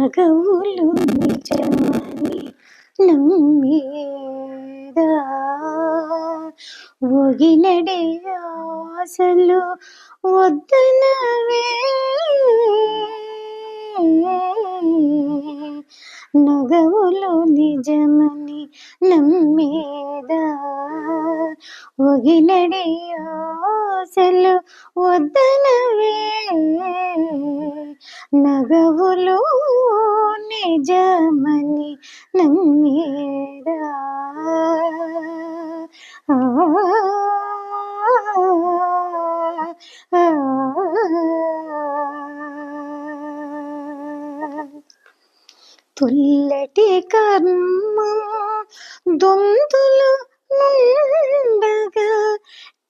నగవులు నిజమని నమ్మేదా? ఒగినడే ఆశలు వద్దనవే. నగవులు నిజమని నమ్మేదా? ఒగినడే ఆశలు వద్దనవే. నగవులు నిజమని నమ్మేదా? ఆ, కర్మ దొంతులు నుండగా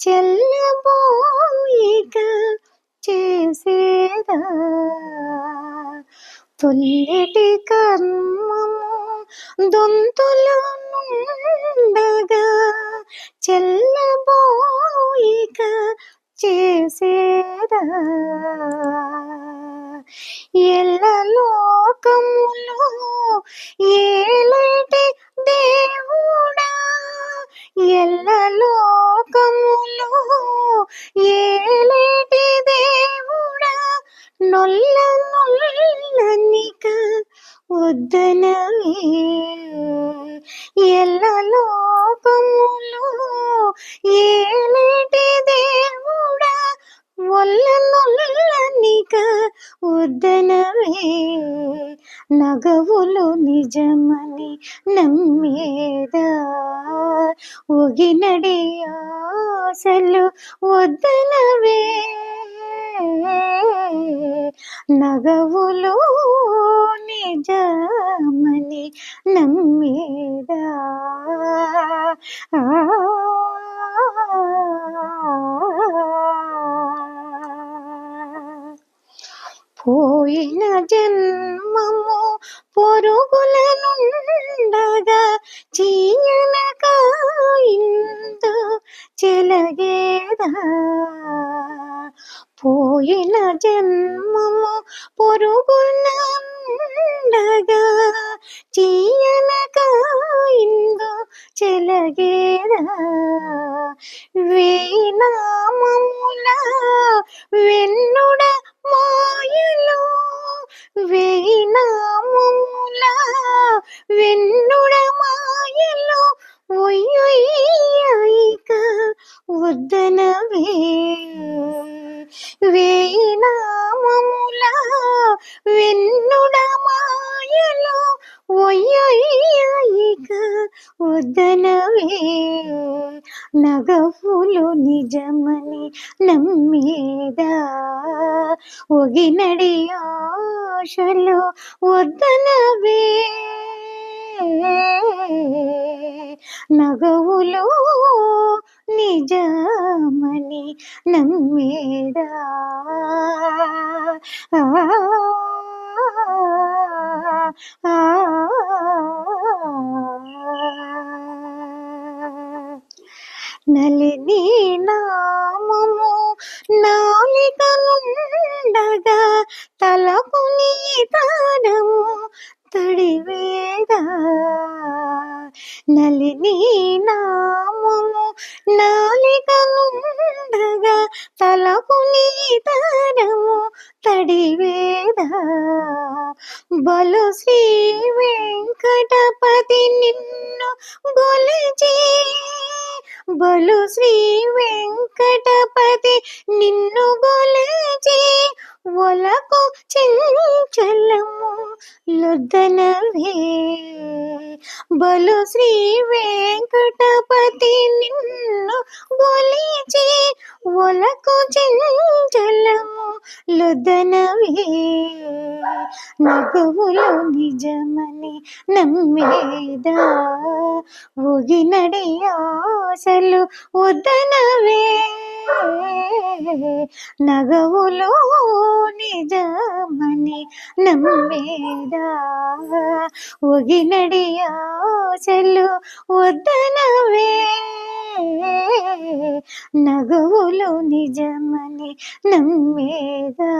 చెల్లబోయిక చేసేదా? పుల్లటి కర్మము దొంతులు నుండగా చెల్లబోయిక చేసేదా. నొల్ల నొల్లనిక వద్దనవే ఎల్ల లోకములో ఏలేటి దేవుడా? ఒల్ల నొల్లనిక వద్దనవే నగవులు నిజమని నమ్మేదా? ఒగినడి ఆశలు వద్దనవే నిజమని నమ్మేదా? పోయిన జన్మము పొరుగుల నుండగా చీయనక ఇందు చెలగేదా? పోయిన జన్మము పొరుగున నుండగా చీయనక ఇందు చెలగేదా వేనామముల వెన్నుడ మాయలు వేనామముల వెన్నుడ మాయలు ఒయ్యొయ్యక వద్దనవే. వేనామముల వెన్నుడ మాయలో ఒయ్యొయ్యక వదనవే నగవులు నిజమని నమ్మేదా? ఒగినడి ఆశలు వద్దనవే. నగవులు నిజ నమ్మేదా నలిని నామము నాలికలుండగా తలకు నీ తరము తడివేదా నలిని నామము నా పునీతనము తడివేద బలు శ్రీ వెంకటపతి నిన్ను గొలిచి బలు శ్రీ వెంకటపతి నిన్ను గొలచి ఒలకు చెంచలము లొద్దనవే. బలు శ్రీ వెంకటపతి నిన్ను గొలిచి ఒలకు చెంచలము లొద్దనవే. నగవులు నిజమని నమ్మేదా? ఒగినడి ఆశలు వద్దనవే. నగవులు నిజమని నమ్మేదా? ఒగినడి ఆశలు వద్దనవే. నగవులు నిజమని నమ్మేదా?